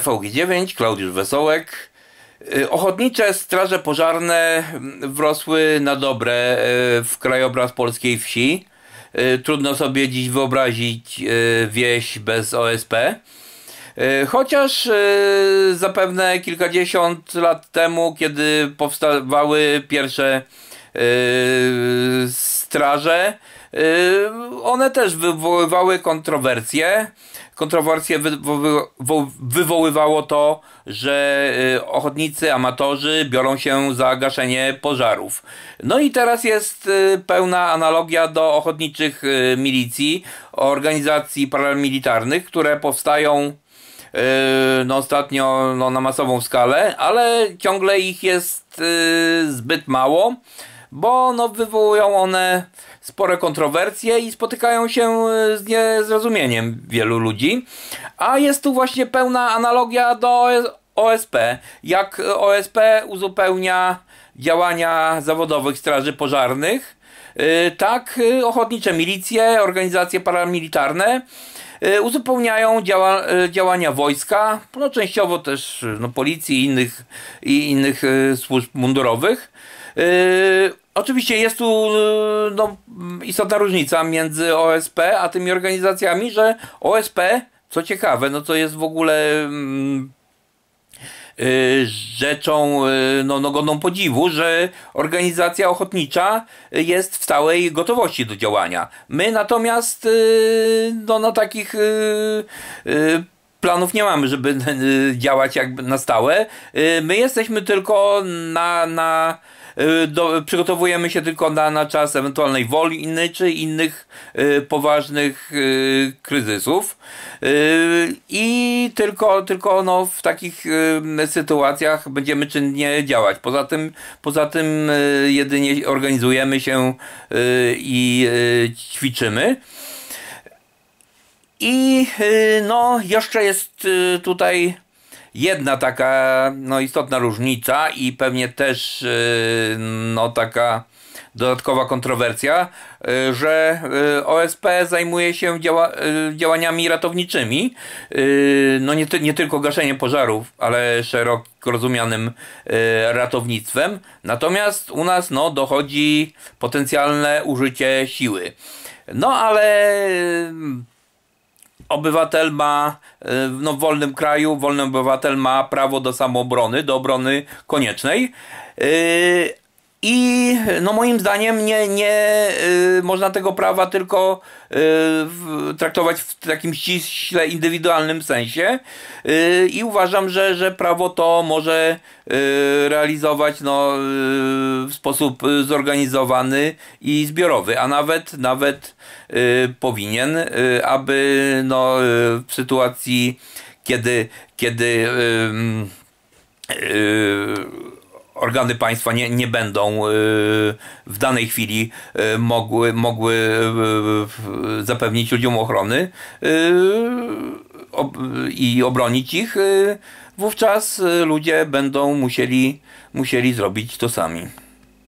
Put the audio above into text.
TVG9, Klaudiusz Wesołek. Y, ochotnicze straże pożarne wrosły na dobre y, w krajobraz polskiej wsi. Y, trudno sobie dziś wyobrazić wieś bez OSP. Chociaż zapewne kilkadziesiąt lat temu, kiedy powstawały pierwsze straże, one też wywoływały kontrowersje. Kontrowersje wywoływało to, że y, ochotnicy, amatorzy biorą się za gaszenie pożarów. No i teraz jest pełna analogia do ochotniczych milicji, organizacji paramilitarnych, które powstają no ostatnio no, na masową skalę, ale ciągle ich jest zbyt mało, bo no, wywołują one spore kontrowersje i spotykają się e, z niezrozumieniem wielu ludzi. A jest tu właśnie pełna analogia do OSP. Jak OSP uzupełnia działania zawodowych straży pożarnych, e, tak e, ochotnicze milicje, organizacje paramilitarne uzupełniają działa, działania wojska, no częściowo też no, policji i innych, i innych służb mundurowych. Oczywiście jest tu no, istotna różnica między OSP a tymi organizacjami, że OSP, co ciekawe, no to jest w ogóle mm, y, rzeczą y, no, no, godną podziwu, że organizacja ochotnicza jest w stałej gotowości do działania. My natomiast y, no, no takich planów nie mamy, żeby działać jakby na stałe. My jesteśmy tylko na, na Y, do, przygotowujemy się tylko na, na czas ewentualnej wojny czy innych y, poważnych y, kryzysów i tylko, tylko no, w takich sytuacjach będziemy czynnie działać. Poza tym, poza tym jedynie organizujemy się i ćwiczymy. I no, jeszcze jest tutaj jedna taka no, istotna różnica i pewnie też y, no, taka dodatkowa kontrowersja, y, że y, OSP zajmuje się działa, działaniami ratowniczymi, no nie, nie tylko gaszeniem pożarów, ale szeroko rozumianym ratownictwem. Natomiast u nas no, dochodzi potencjalne użycie siły. No ale obywatel ma, e, no w wolnym kraju, wolny obywatel ma prawo do samoobrony, do obrony koniecznej. I no moim zdaniem nie, nie y, można tego prawa tylko y, w, traktować w takim ściśle indywidualnym sensie. Y, i uważam, że, że prawo to może realizować no, w sposób zorganizowany i zbiorowy, a nawet nawet powinien, aby no, w sytuacji kiedy kiedy organy państwa nie, nie będą y, w danej chwili y, mogły, mogły y, zapewnić ludziom ochrony i obronić ich, wówczas ludzie będą musieli, musieli zrobić to sami.